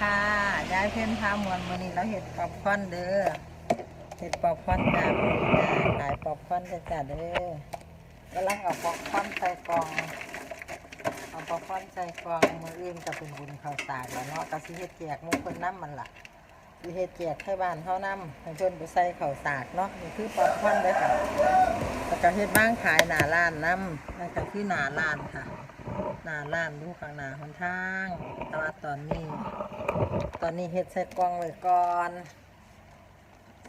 ค่ะยายเพ่นพามวนมื้อนี้เราเห็ดปอปคอนเด้อเห็ดปอปคอนจ้าจ้าขายปอปคอนจ้าจ้าเด้อกำลังเอาปอปคอนใส่กล่องเอาปอปคอนใส่กล่องมื้ออื่นก็เป็นบุญข้าวสากแล้วเนาะก็สิเฮ็ดแจกมู่เพิ่นนํมันล่ะสิเฮ็ดแจกให้บ้านเฮานํให้เพิ่นไปใส่ข้าวสากเนาะนี่คือปอปคอนเด้อค่ะแล้วก็เฮ็ดบ้างขายหนาร้านนํนั่นก็คือหนาร้านค่ะ หน้าร้านดูข้างหน้าหนทางแต่ว่าตอนนี้ ตอนนี้เฮ็ดใส่กล่องไว้ก่อน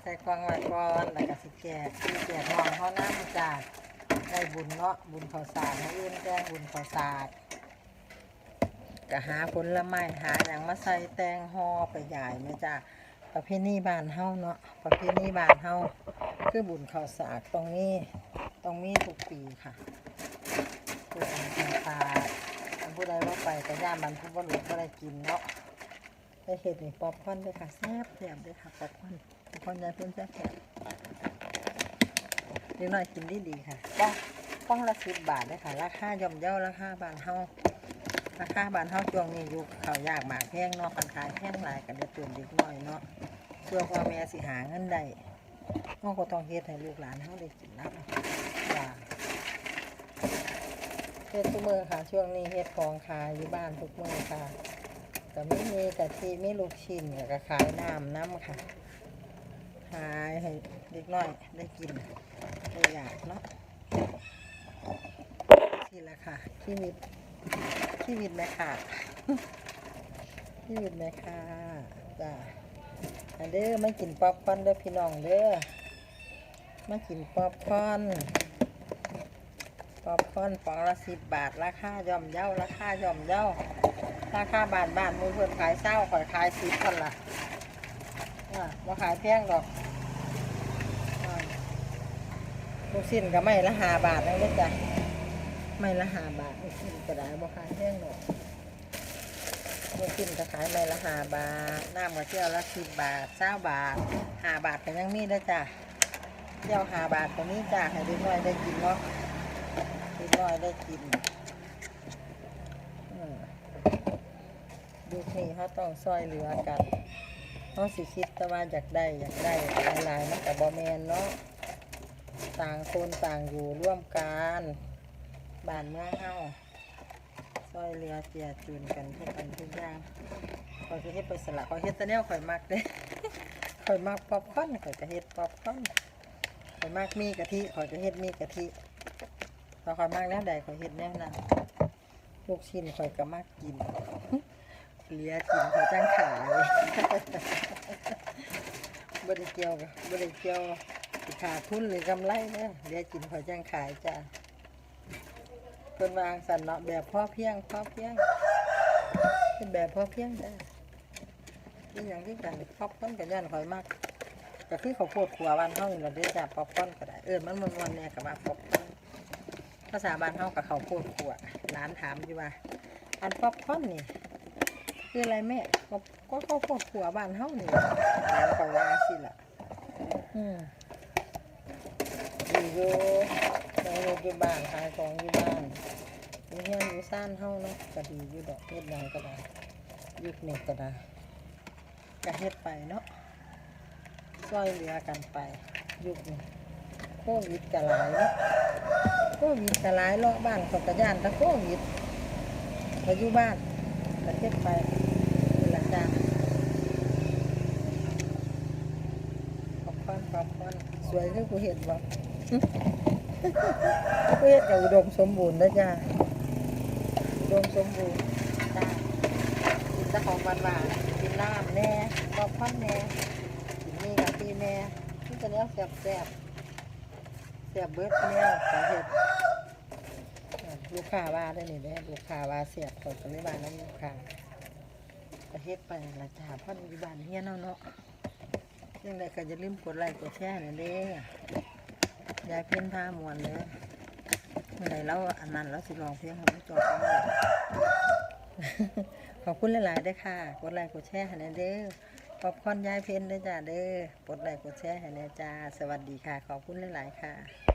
ใส่กล่องไว้ก่อนแล้วก็สิแจกสิแจกน้องเขาน้ำจาก ได้บุญเนาะบุญข้าวสารให้อื่นแจ้งบุญข้าวสารก็หาผลไม้หาอย่างมาใส่แตงห่อไปใหญ่ไหมจ้าประเพณีบ้านเฮาเนาะประเพณีบ้านเฮาคือบุญข้าวสารตรงนี้ตรงนี้ทุกปีค่ะ ผู้ใดกินปลาอันผู้ ใดว่าไปก็ย่ามันผู้บ่รู้บ่ได้กินเนาะได้เห็ดนี่ป๊อปคอนด้วยค่ะแซ่บแซ่บด้วยค่ะป๊อปคอนป๊อปคอนยายเพิ่นแซ่บแซ่บนิดหน่อยกินดีดีค่ะต้องต้องละสิบบาทเลยค่ะ ราคาย่อมเยาราคาบานเฮาราคาบานเฮาช่วงนี้อยู่เขาวยากหมากแพงเนาะคันขายแพงหลายกันเดือดตื่นเด็กน้อยเนาะเพื่อพ่อแม่สิหาเงินได้เฮาก็ต้องเฮ็ดให้ลูกหลานเฮาได้กินนะจ้า เฮ็ดทุกมือค่ะ ช่วงนี้เฮ็ดของขายอยู่บ้านทุกมือค่ะก็ไม่มีกะทิไม่ลูกชิ้นก็ขายน้ำน้ำค่ะ ขายให้เด็กน้อยได้กินได้อยากเนาะนี่แหละค่ะชีวิตชีวิตแม่ค่ะชีวิตแม่ค่ะจ้าอันเด้อไม่กินป๊อปคอนเด้อพี่น้องเด้อมากินป๊อปคอน ป๊อปคอนฟองละสิบบาท ราคาย่อมเย่าราคาย่อมเย่าราคาบาทบาทมือเพื่อนขายเศร้าขอยขายสิบคนละว่าขายแพงดอกลูกชิ้นก็ไม่ละหาบาทนั่นเลยจ้ะไม่ละหาบาทลูกชิ้นก็ได้บ่ขายแพงดอกลูกชิ้นก็ขายไม่ละหาบาทน้ำก็เที่ยวละสิบบาทเศร้าบาทหาบาทก็ยังมีนะจ้ะเที่ยวหาบาทก็มีจ้ะให้ด็กน้อยได้กินเนาะ นิดหน่อยได้กินอืมยุคนี้เขาต้องซอยเหลือกันเขาสิคิดแต่ว่าอยากได้อยากได้หลายๆมันกับบอแมนเนาะต่างคนต่างอยู่ร่วมกันบ้านเมืองเฮาซอยเหลือเจียจูนกันทุกกันทุกอย่างข่อยจะเฮ็ดไปสละข่อยเฮ็ดแตะแนวข่อยมักเด้ข่อยมักป๊อปคอนข่อยจะเฮ็ดป๊อปคอนข่อยมักมีกะทิข่อยจะเฮ็ดมีกะทิ พอข่อยมากแนวใดขอยเฮ็ดแนวนั้นลูกชิ้นขอยก็มากกินเลียกินขอจ้างขายบ่ได้เกี่ยวกับบ่ได้เกี่ยวขาดทุนหรือกำไรเด้อเลียกินขอจ้างขายจ้ะเพิ่นวางสันเนาะแบบพ่อเพียงพ่อเพียงเป็นแบบพ่อเพียงจ้ะอีหยังที่กันป๊อปคอนก็ย้อนข่อยมากก็คือข้าวโพดขัวบ้านเฮานี่ล่ะเด้จ้ะป๊อปคอนก็ได้เอิ้นมันม่วนๆแน่ก็ว่าป๊อปคอน ภาษาบ้านเฮากับเขาวโพดขวดร้านถามอยู่ว่า อันป๊อปคอร์นนี่ คืออะไรแม่ก็ก็ข้าวโพดขัวบ้านเฮานี่ร้านก็ว่าสิล่ะ อืมอยู่อยู่ในรถอยู่บ้านขายของอยู่บ้านอยู่เฮียนอยู่ซ่านเฮาเนาะก็ดีอยู่ดอกเฮ็ดหยังก็ได้ยุคนี้ก็ได้ก็เฮ็ดไปเนาะช่วยเหลือกันไป ยุคนี้โควิดก็หลายเนาะ โควิดแต่หลายเลาะบ้านของกระยานตะโควิดก็อยู่บ้านประเทศไปนี่ละจ้าขอบคุณขอบคุณสวยคือกูเห็นบ่กูเห็นกับอุดมสมบูรณ์นะจ้าอุดมสมบูรณ์จ้ากินตะของหวานหวานๆกินน้ำแน่ขอบคุณแน่กินนี่กับพี่แน่ที่จะเนี้ยแซ่บแซ่บๆ แซ่บเบิดแน่สาเหตุลูกค้าว่าได้นี่แหละลูกค้าว่าเสียบคนก็เลยว่าน้ำลูกค้าประเทศไปละจ้าเพ่ออยู่บ้านเฮียเนาะเนาะยังไงก็อย่าลืมกดไลค์กดแชร์หน่อยเด้อยายเพ้นผ้ามวนเลยเมื่อไหรแล้วอันนั้นแล้วสิลองเพลงของจอดเลยขอบคุณหลายๆด้ค่ะ กดไลค์กดแชร์หน่อยเด้อ ขอบคุณยายเพ้นเด้อจ้าเด้อกดไลค์กดแชร์ให้แน่อยจ้า สวัสดีค่ะ ขอบคุณหลาย ๆ ค่ะ